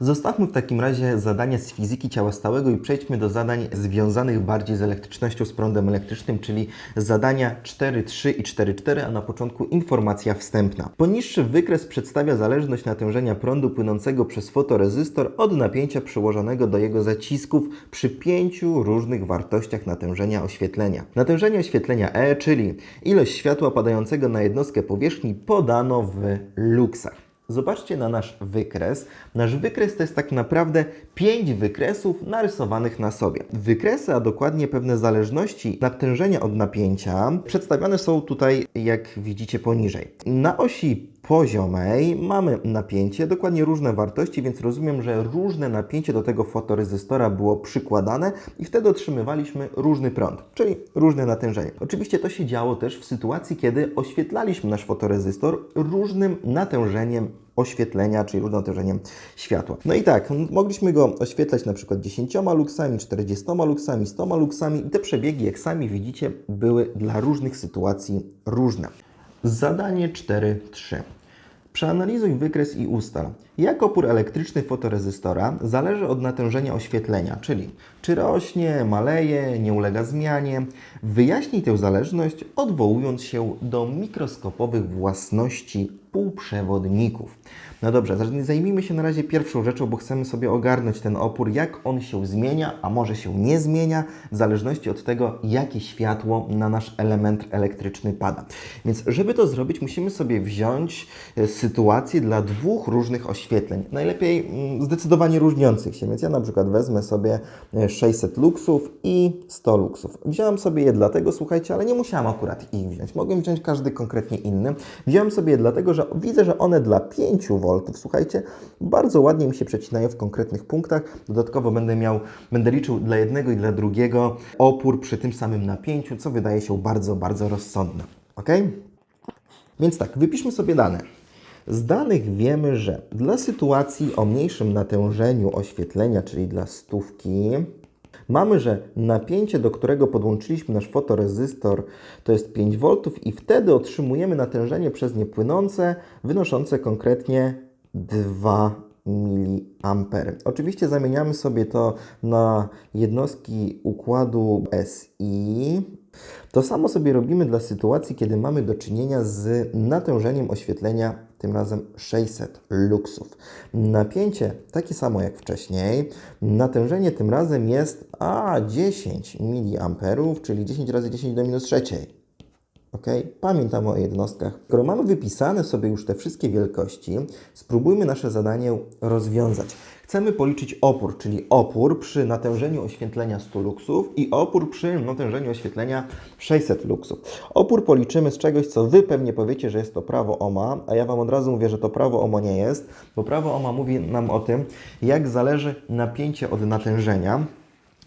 Zostawmy w takim razie zadania z fizyki ciała stałego i przejdźmy do zadań związanych bardziej z elektrycznością, z prądem elektrycznym, czyli zadania 4.3 i 4.4, a na początku informacja wstępna. Poniższy wykres przedstawia zależność natężenia prądu płynącego przez fotorezystor od napięcia przyłożonego do jego zacisków przy pięciu różnych wartościach natężenia oświetlenia. Natężenie oświetlenia E, czyli ilość światła padającego na jednostkę powierzchni podano w luksach. Zobaczcie na nasz wykres. Nasz wykres to jest tak naprawdę pięć wykresów narysowanych na sobie. Wykresy, a dokładnie pewne zależności natężenia od napięcia, przedstawione są tutaj, jak widzicie poniżej. Na osi poziomej mamy napięcie, dokładnie różne wartości, więc rozumiem, że różne napięcie do tego fotorezystora było przykładane i wtedy otrzymywaliśmy różny prąd, czyli różne natężenie. Oczywiście to się działo też w sytuacji, kiedy oświetlaliśmy nasz fotorezystor różnym natężeniem oświetlenia, czyli różnym natężeniem światła. No i tak, mogliśmy go oświetlać na przykład 10 luksami, 40 luksami, 100 luksami i te przebiegi, jak sami widzicie, były dla różnych sytuacji różne. Zadanie 4.3. Przeanalizuj wykres i ustal, jak opór elektryczny fotorezystora zależy od natężenia oświetlenia, czyli czy rośnie, maleje, nie ulega zmianie. Wyjaśnij tę zależność, odwołując się do mikroskopowych własności półprzewodników. No dobrze, zaj- zajmijmy się na razie pierwszą rzeczą, bo chcemy sobie ogarnąć ten opór, jak on się zmienia, a może się nie zmienia, w zależności od tego, jakie światło na nasz element elektryczny pada. Więc, żeby to zrobić, musimy sobie wziąć e, sytuację dla dwóch różnych oświetleń. Najlepiej mm, zdecydowanie różniących się. Więc ja na przykład wezmę sobie e, 600 luksów i 100 luksów. Wziąłem sobie je dlatego, słuchajcie, ale nie musiałam akurat ich wziąć. Mogłem wziąć każdy konkretnie inny. Wziąłem sobie je dlatego, że widzę, że one dla 5 V, słuchajcie, bardzo ładnie mi się przecinają w konkretnych punktach. Dodatkowo będę miał, będę liczył dla jednego i dla drugiego opór przy tym samym napięciu, co wydaje się bardzo, bardzo rozsądne. Ok? Więc tak, wypiszmy sobie dane. Z danych wiemy, że dla sytuacji o mniejszym natężeniu oświetlenia, czyli dla stówki, mamy, że napięcie, do którego podłączyliśmy nasz fotorezystor, to jest 5 V i wtedy otrzymujemy natężenie przez nie płynące, wynoszące konkretnie 2 mA. Oczywiście zamieniamy sobie to na jednostki układu SI. To samo sobie robimy dla sytuacji, kiedy mamy do czynienia z natężeniem oświetlenia, tym razem 600 luksów. Napięcie takie samo jak wcześniej. Natężenie tym razem jest a 10 mA, czyli 10 razy 10 do minus trzeciej. Ok? Pamiętamy o jednostkach. Skoro mamy wypisane sobie już te wszystkie wielkości, spróbujmy nasze zadanie rozwiązać. Chcemy policzyć opór, czyli opór przy natężeniu oświetlenia 100 luksów i opór przy natężeniu oświetlenia 600 luksów. Opór policzymy z czegoś, co Wy pewnie powiecie, że jest to prawo Ohma, a ja Wam od razu mówię, że to prawo Ohma nie jest, bo prawo Ohma mówi nam o tym, jak zależy napięcie od natężenia.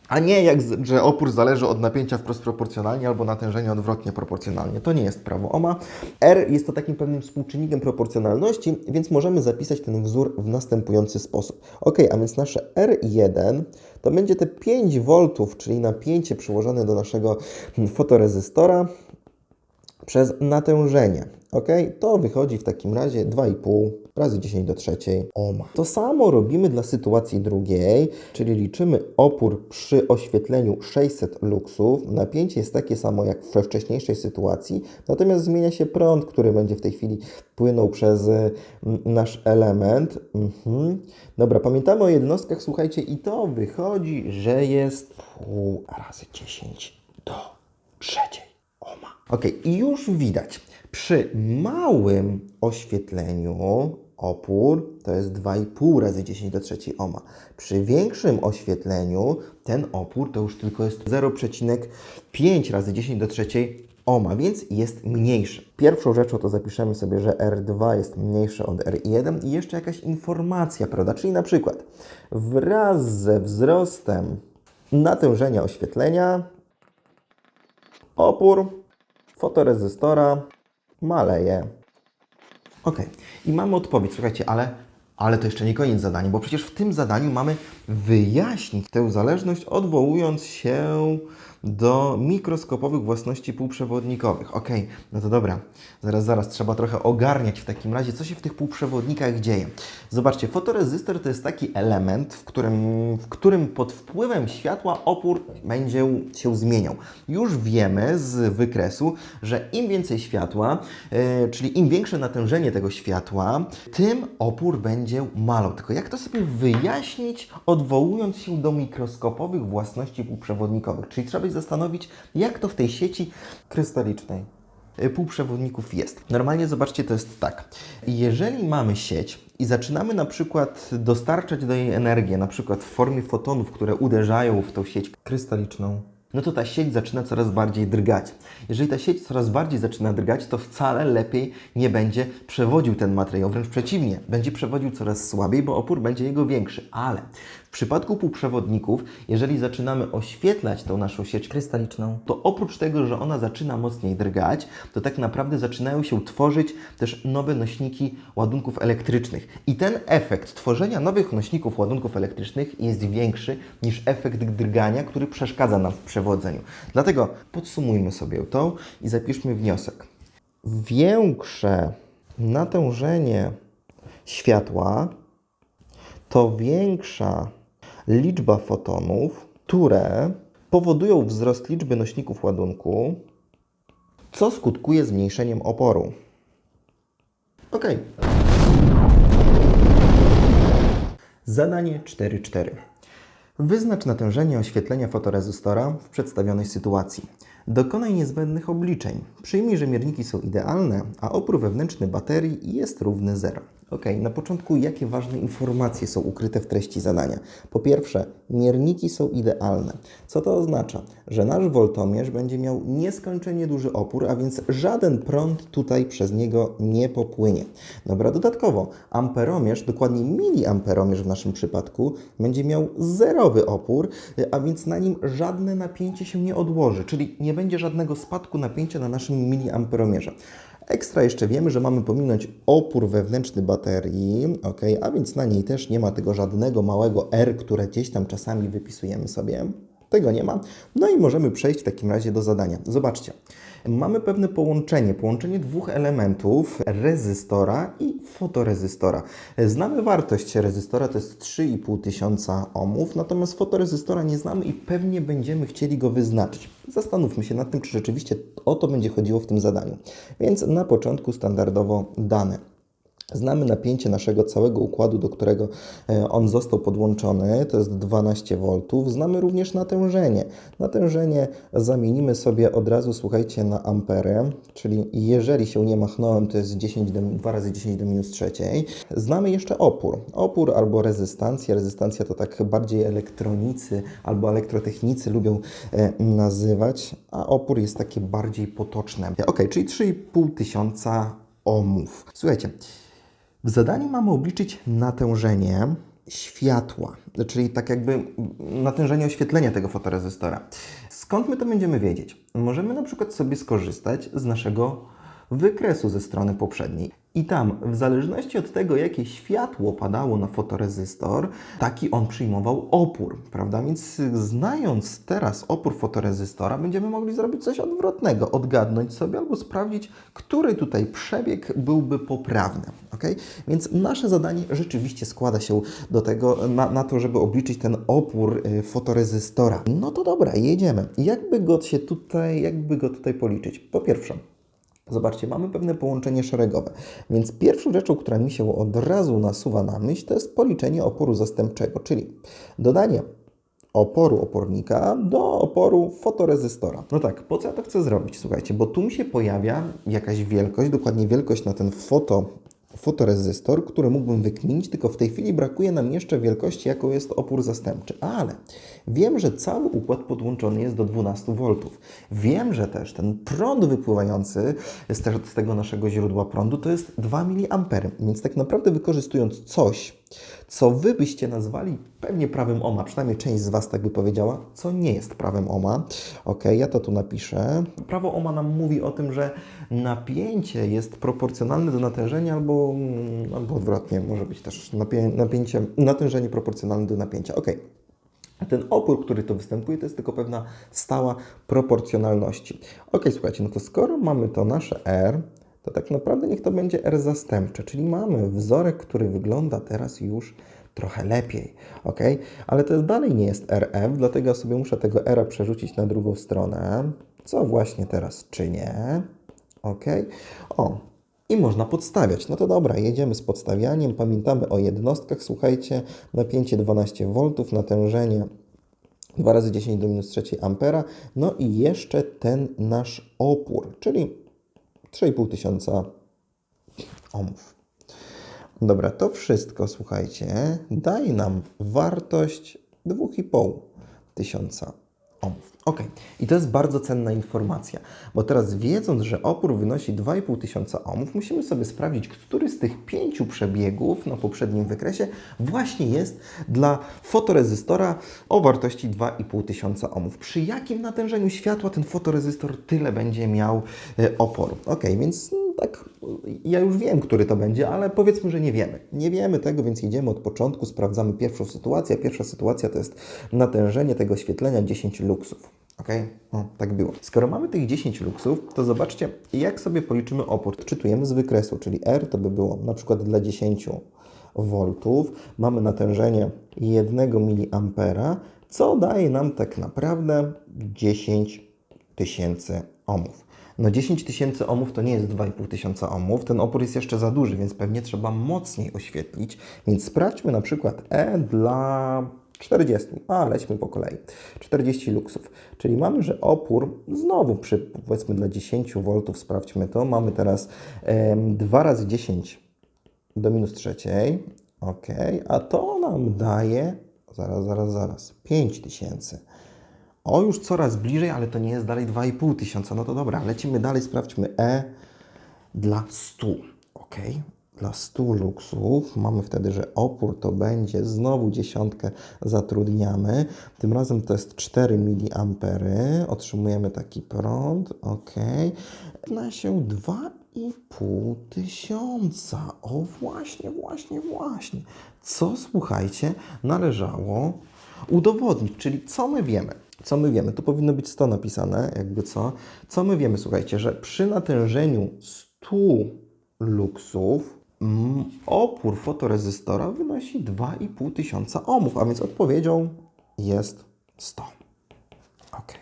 A nie jak, że opór zależy od napięcia wprost proporcjonalnie albo natężenia odwrotnie proporcjonalnie. To nie jest prawo Ohma. R jest to takim pewnym współczynnikiem proporcjonalności, więc możemy zapisać ten wzór w następujący sposób. Ok, a więc nasze R1 to będzie te 5 V, czyli napięcie przyłożone do naszego fotorezystora przez natężenie. Ok, to wychodzi w takim razie 2,5 razy 10 do trzeciej ohma. To samo robimy dla sytuacji drugiej, czyli liczymy opór przy oświetleniu 600 luksów. Napięcie jest takie samo jak we wcześniejszej sytuacji, natomiast zmienia się prąd, który będzie w tej chwili płynął przez y, nasz element. Mhm. Dobra, pamiętamy o jednostkach, słuchajcie, i to wychodzi, że jest pół razy 10 do trzeciej. Ok, i już widać, przy małym oświetleniu opór to jest 2,5 razy 10 do trzeciej ohma. Przy większym oświetleniu ten opór to już tylko jest 0,5 razy 10 do trzeciej ohma, więc jest mniejszy. Pierwszą rzeczą to zapiszemy sobie, że R2 jest mniejsze od R1 i jeszcze jakaś informacja, prawda? Czyli na przykład wraz ze wzrostem natężenia oświetlenia opór fotorezystora maleje. Ok, i mamy odpowiedź. Słuchajcie, ale, ale to jeszcze nie koniec zadania, bo przecież w tym zadaniu mamy wyjaśnić tę zależność, odwołując się do mikroskopowych własności półprzewodnikowych. Ok, no to dobra, zaraz, zaraz, trzeba trochę ogarniać w takim razie, co się w tych półprzewodnikach dzieje. Zobaczcie, fotorezystor to jest taki element, w którym, w którym pod wpływem światła opór będzie się zmieniał. Już wiemy z wykresu, że im więcej światła, e, czyli im większe natężenie tego światła, tym opór będzie malał. Tylko jak to sobie wyjaśnić, odwołując się do mikroskopowych własności półprzewodnikowych? Czyli trzeba zastanowić, jak to w tej sieci krystalicznej y, półprzewodników jest. Normalnie zobaczcie, to jest tak. Jeżeli mamy sieć i zaczynamy na przykład dostarczać do jej energię, na przykład w formie fotonów, które uderzają w tą sieć krystaliczną, no to ta sieć zaczyna coraz bardziej drgać. Jeżeli ta sieć coraz bardziej zaczyna drgać, to wcale lepiej nie będzie przewodził ten materiał, wręcz przeciwnie, będzie przewodził coraz słabiej, bo opór będzie jego większy. Ale w przypadku półprzewodników, jeżeli zaczynamy oświetlać tą naszą sieć krystaliczną, to oprócz tego, że ona zaczyna mocniej drgać, to tak naprawdę zaczynają się tworzyć też nowe nośniki ładunków elektrycznych. I ten efekt tworzenia nowych nośników ładunków elektrycznych jest większy niż efekt drgania, który przeszkadza nam w przewodzeniu. Dlatego podsumujmy sobie to i zapiszmy wniosek. Większe natężenie światła to większa liczba fotonów, które powodują wzrost liczby nośników ładunku, co skutkuje zmniejszeniem oporu. Ok. Zadanie 4.4. Wyznacz natężenie oświetlenia fotorezystora w przedstawionej sytuacji. Dokonaj niezbędnych obliczeń. Przyjmij, że mierniki są idealne, a opór wewnętrzny baterii jest równy 0. Ok, na początku jakie ważne informacje są ukryte w treści zadania? Po pierwsze, mierniki są idealne. Co to oznacza? Że nasz woltomierz będzie miał nieskończenie duży opór, a więc żaden prąd tutaj przez niego nie popłynie. Dobra, dodatkowo amperomierz, dokładnie miliamperomierz w naszym przypadku, będzie miał zerowy opór, a więc na nim żadne napięcie się nie odłoży, czyli nie będzie żadnego spadku napięcia na naszym miliamperomierze. Ekstra jeszcze wiemy, że mamy pominąć opór wewnętrzny baterii, ok, a więc na niej też nie ma tego żadnego małego R, które gdzieś tam czasami wypisujemy sobie. Tego nie ma. No i możemy przejść w takim razie do zadania. Zobaczcie, mamy pewne połączenie, połączenie dwóch elementów, rezystora i fotorezystora. Znamy wartość rezystora, to jest 3,5 tysiąca ohmów, natomiast fotorezystora nie znamy i pewnie będziemy chcieli go wyznaczyć. Zastanówmy się nad tym, czy rzeczywiście o to będzie chodziło w tym zadaniu. Więc na początku standardowo dane. Znamy napięcie naszego całego układu, do którego e, on został podłączony, to jest 12 V. Znamy również natężenie. Natężenie zamienimy sobie od razu, słuchajcie, na ampery, czyli jeżeli się nie machnąłem, to jest 10 do, 2 razy 10 do minus trzeciej. Znamy jeszcze opór. Opór albo rezystancja. Rezystancja to tak bardziej elektronicy albo elektrotechnicy lubią e, nazywać, a opór jest takie bardziej potoczne. Ok, czyli 3,5 tysiąca ohmów. Słuchajcie, w zadaniu mamy obliczyć natężenie światła, czyli tak jakby natężenie oświetlenia tego fotorezystora. Skąd my to będziemy wiedzieć? Możemy na przykład sobie skorzystać z naszego wykresu ze strony poprzedniej. I tam, w zależności od tego, jakie światło padało na fotorezystor, taki on przyjmował opór, prawda? Więc znając teraz opór fotorezystora, będziemy mogli zrobić coś odwrotnego, odgadnąć sobie albo sprawdzić, który tutaj przebieg byłby poprawny, ok? Więc nasze zadanie rzeczywiście składa się do tego, na, na to, żeby obliczyć ten opór y, fotorezystora. No to dobra, jedziemy. Jakby go się tutaj, jakby go tutaj policzyć? Po pierwsze, Zobaczcie, mamy pewne połączenie szeregowe, więc pierwszą rzeczą, która mi się od razu nasuwa na myśl, to jest policzenie oporu zastępczego, czyli dodanie oporu opornika do oporu fotorezystora. No tak, po co ja to chcę zrobić? Słuchajcie, bo tu mi się pojawia jakaś wielkość, dokładnie wielkość na ten foto fotorezystor, który mógłbym wykminić, tylko w tej chwili brakuje nam jeszcze wielkości, jaką jest opór zastępczy. Ale wiem, że cały układ podłączony jest do 12 V. Wiem, że też ten prąd wypływający z, z tego naszego źródła prądu to jest 2 mA. Więc tak naprawdę wykorzystując coś, co Wy byście nazwali pewnie prawem OMA, przynajmniej część z Was tak by powiedziała, co nie jest prawem OMA. Ok, ja to tu napiszę. Prawo OMA nam mówi o tym, że napięcie jest proporcjonalne do natężenia albo, albo odwrotnie, może być też napię napięcie, natężenie proporcjonalne do napięcia. Ok. Ten opór, który tu występuje, to jest tylko pewna stała proporcjonalności. Ok, słuchajcie, no to skoro mamy to nasze R, to tak naprawdę niech to będzie R zastępcze, czyli mamy wzorek, który wygląda teraz już trochę lepiej, ok? Ale to dalej nie jest RF, dlatego sobie muszę tego R przerzucić na drugą stronę, co właśnie teraz czynię, ok? O, i można podstawiać. No to dobra, jedziemy z podstawianiem. Pamiętamy o jednostkach, słuchajcie, napięcie 12 V, natężenie 2 razy 10 do minus 3 ampera, no i jeszcze ten nasz opór, czyli 3,5 tysiąca ohmów. Dobra, to wszystko, słuchajcie, daje nam wartość 2,5 tysiąca Ok, i to jest bardzo cenna informacja, bo teraz wiedząc, że opór wynosi 2,5 tysiąca ohmów, musimy sobie sprawdzić, który z tych pięciu przebiegów na poprzednim wykresie właśnie jest dla fotorezystora o wartości 2,5 tysiąca ohmów. Przy jakim natężeniu światła ten fotorezystor tyle będzie miał e, oporu. Ok, więc tak, ja już wiem, który to będzie, ale powiedzmy, że nie wiemy. Nie wiemy tego, więc jedziemy od początku, sprawdzamy pierwszą sytuację. Pierwsza sytuacja to jest natężenie tego oświetlenia 10 luksów. Ok? Tak było. Skoro mamy tych 10 luksów, to zobaczcie, jak sobie policzymy opór. Czytujemy z wykresu, czyli R to by było na przykład dla 10 V. Mamy natężenie 1 mA, co daje nam tak naprawdę 10 tysięcy ohmów. No 10 tysięcy ohmów to nie jest 2,5 tysiąca ohmów, ten opór jest jeszcze za duży, więc pewnie trzeba mocniej oświetlić. Więc sprawdźmy na przykład E dla 40, a lećmy po kolei. 40 luksów, czyli mamy, że opór znowu przy powiedzmy dla 10 V, sprawdźmy to, mamy teraz em, 2 razy 10 do minus trzeciej, ok, a to nam daje, zaraz, zaraz, zaraz, 5000. O, już coraz bliżej, ale to nie jest dalej 2,5 tysiąca. No to dobra, lecimy dalej, sprawdźmy E dla 100. Ok, dla 100 luksów mamy wtedy, że opór to będzie znowu dziesiątkę zatrudniamy. Tym razem to jest 4 mA. Otrzymujemy taki prąd. Ok, na się 2,5 tysiąca. O, właśnie, właśnie, właśnie. Co słuchajcie, należało udowodnić, czyli co my wiemy? Co my wiemy? Tu powinno być 100 napisane, jakby co. Co my wiemy? Słuchajcie, że przy natężeniu 100 luksów mm, opór fotorezystora wynosi 2,5 tysiąca ohmów, a więc odpowiedzią jest 100. Ok.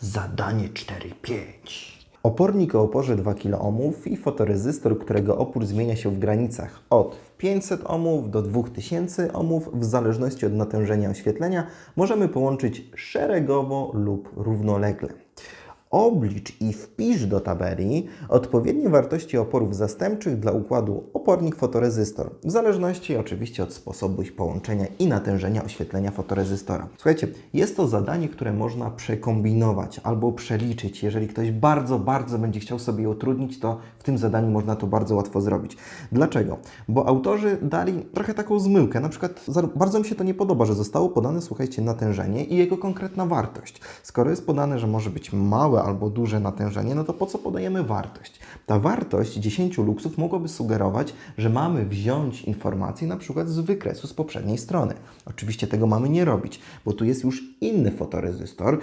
Zadanie 4.5. Opornik o oporze 2 kΩ i fotorezystor, którego opór zmienia się w granicach od 500 ohmów do 2000 ohmów w zależności od natężenia oświetlenia możemy połączyć szeregowo lub równolegle. Oblicz i wpisz do tabeli odpowiednie wartości oporów zastępczych dla układu opornik-fotorezystor, w zależności oczywiście od sposobu ich połączenia i natężenia oświetlenia fotorezystora. Słuchajcie, jest to zadanie, które można przekombinować albo przeliczyć. Jeżeli ktoś bardzo, bardzo będzie chciał sobie je utrudnić, to w tym zadaniu można to bardzo łatwo zrobić. Dlaczego? Bo autorzy dali trochę taką zmyłkę. Na przykład bardzo mi się to nie podoba, że zostało podane, słuchajcie, natężenie i jego konkretna wartość. Skoro jest podane, że może być małe albo duże natężenie, no to po co podajemy wartość? Ta wartość 10 luksów mogłaby sugerować, że mamy wziąć informację na przykład z wykresu z poprzedniej strony. Oczywiście tego mamy nie robić, bo tu jest już inny fotorezystor,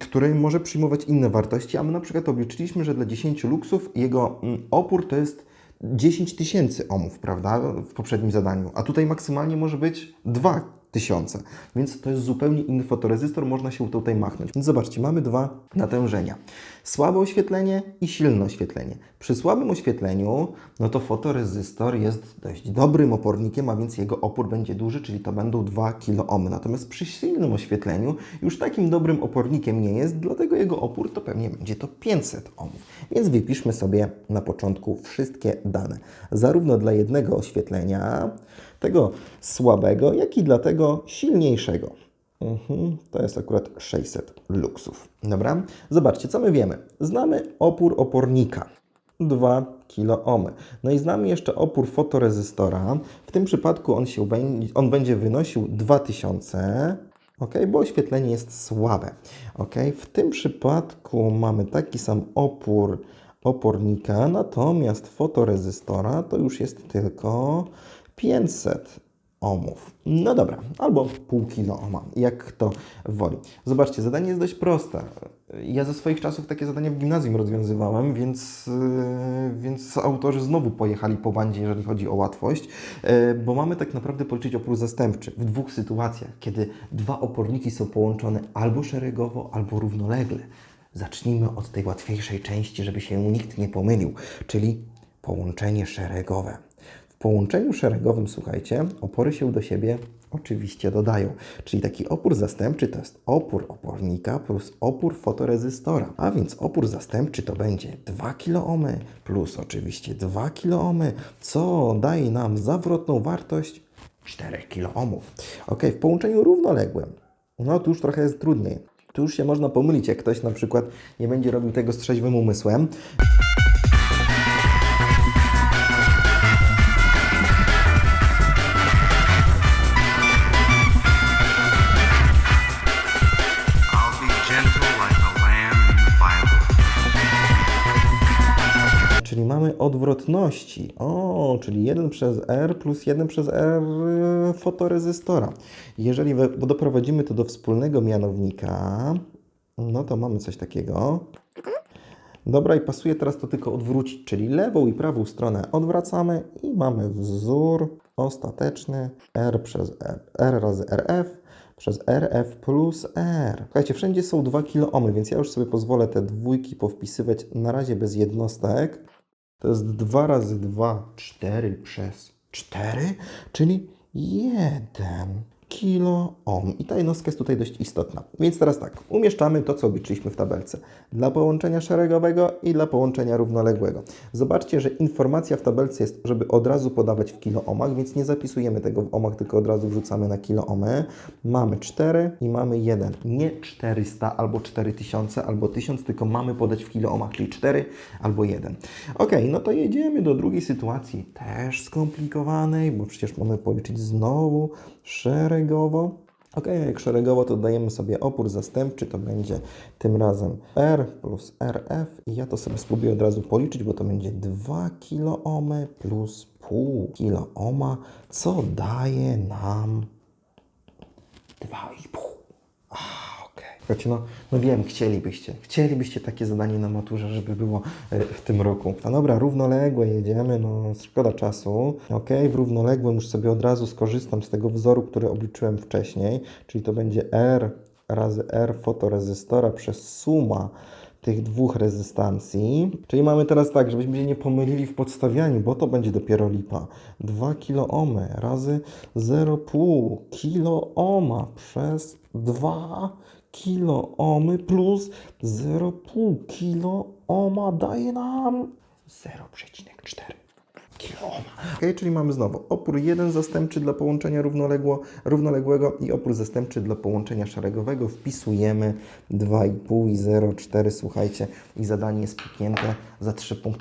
który może przyjmować inne wartości, a my na przykład obliczyliśmy, że dla 10 luksów jego mm, opór to jest 10 tysięcy ohmów, prawda, w poprzednim zadaniu, a tutaj maksymalnie może być 2 tysiące, więc to jest zupełnie inny fotorezystor, można się tutaj machnąć. Więc zobaczcie, mamy dwa natężenia. Słabe oświetlenie i silne oświetlenie. Przy słabym oświetleniu, no to fotorezystor jest dość dobrym opornikiem, a więc jego opór będzie duży, czyli to będą 2 kiloohmy. Natomiast przy silnym oświetleniu już takim dobrym opornikiem nie jest, dlatego jego opór to pewnie będzie to 500 ohmów. Więc wypiszmy sobie na początku wszystkie dane. Zarówno dla jednego oświetlenia, tego słabego, jak i dla tego silniejszego. Mhm, to jest akurat 600 luksów. Dobra? Zobaczcie, co my wiemy. Znamy opór opornika. 2 kiloohmy. No i znamy jeszcze opór fotorezystora. W tym przypadku on, się on będzie wynosił 2000 ok, bo oświetlenie jest słabe. ok. W tym przypadku mamy taki sam opór opornika, natomiast fotorezystora to już jest tylko 500 ohmów. No dobra, albo pół kilo ohma, jak kto woli. Zobaczcie, zadanie jest dość proste. Ja ze swoich czasów takie zadania w gimnazjum rozwiązywałem, więc, yy, więc autorzy znowu pojechali po bandzie, jeżeli chodzi o łatwość, yy, bo mamy tak naprawdę policzyć opór zastępczy w dwóch sytuacjach, kiedy dwa oporniki są połączone albo szeregowo, albo równolegle. Zacznijmy od tej łatwiejszej części, żeby się nikt nie pomylił, czyli połączenie szeregowe połączeniu szeregowym, słuchajcie, opory się do siebie oczywiście dodają. Czyli taki opór zastępczy to jest opór opornika plus opór fotorezystora. A więc opór zastępczy to będzie 2 kiloohmy plus oczywiście 2 kiloohmy, co daje nam zawrotną wartość 4 kiloohmów. Ok, w połączeniu równoległym, no tu już trochę jest trudniej. Tu już się można pomylić, jak ktoś na przykład nie będzie robił tego z trzeźwym umysłem. Mamy odwrotności. O, czyli 1 przez R plus 1 przez R y, fotorezystora. Jeżeli doprowadzimy to do wspólnego mianownika, no to mamy coś takiego. Dobra, i pasuje teraz to tylko odwrócić, czyli lewą i prawą stronę odwracamy i mamy wzór ostateczny R przez R, R razy RF przez RF plus R. Słuchajcie, wszędzie są 2 kiloomy, więc ja już sobie pozwolę te dwójki powpisywać na razie bez jednostek. To jest 2 razy 2, 4 przez 4, czyli 1 kilo ohm. I ta jednostka jest tutaj dość istotna. Więc teraz tak, umieszczamy to, co obliczyliśmy w tabelce. Dla połączenia szeregowego i dla połączenia równoległego. Zobaczcie, że informacja w tabelce jest, żeby od razu podawać w kiloohmach, więc nie zapisujemy tego w ohmach, tylko od razu wrzucamy na kiloohmy. Mamy 4 i mamy 1. Nie 400 albo 4000 albo 1000, tylko mamy podać w kiloohmach, czyli 4 albo 1. Ok, no to jedziemy do drugiej sytuacji, też skomplikowanej, bo przecież mamy policzyć znowu szeregowo. Ok, jak szeregowo to dajemy sobie opór zastępczy, to będzie tym razem R plus RF i ja to sobie spróbuję od razu policzyć, bo to będzie 2 kiloohmy plus pół kiloohma, co daje nam 2,5. A, no, no wiem, chcielibyście. Chcielibyście takie zadanie na maturze, żeby było e, w tym roku. No dobra, równoległe jedziemy, no szkoda czasu. Ok, w równoległym już sobie od razu skorzystam z tego wzoru, który obliczyłem wcześniej, czyli to będzie R razy R fotorezystora przez suma tych dwóch rezystancji. Czyli mamy teraz tak, żebyśmy się nie pomylili w podstawianiu, bo to będzie dopiero lipa. 2 kiloohmy razy 0,5 kiloohma przez 2 kiloohmy plus 0,5 kiloohma daje nam 0,4 kiloohma. Ok, czyli mamy znowu opór 1 zastępczy dla połączenia równoległo, równoległego i opór zastępczy dla połączenia szeregowego. Wpisujemy 2,5 i 0,4, słuchajcie, i zadanie jest piknięte za 3 punkty.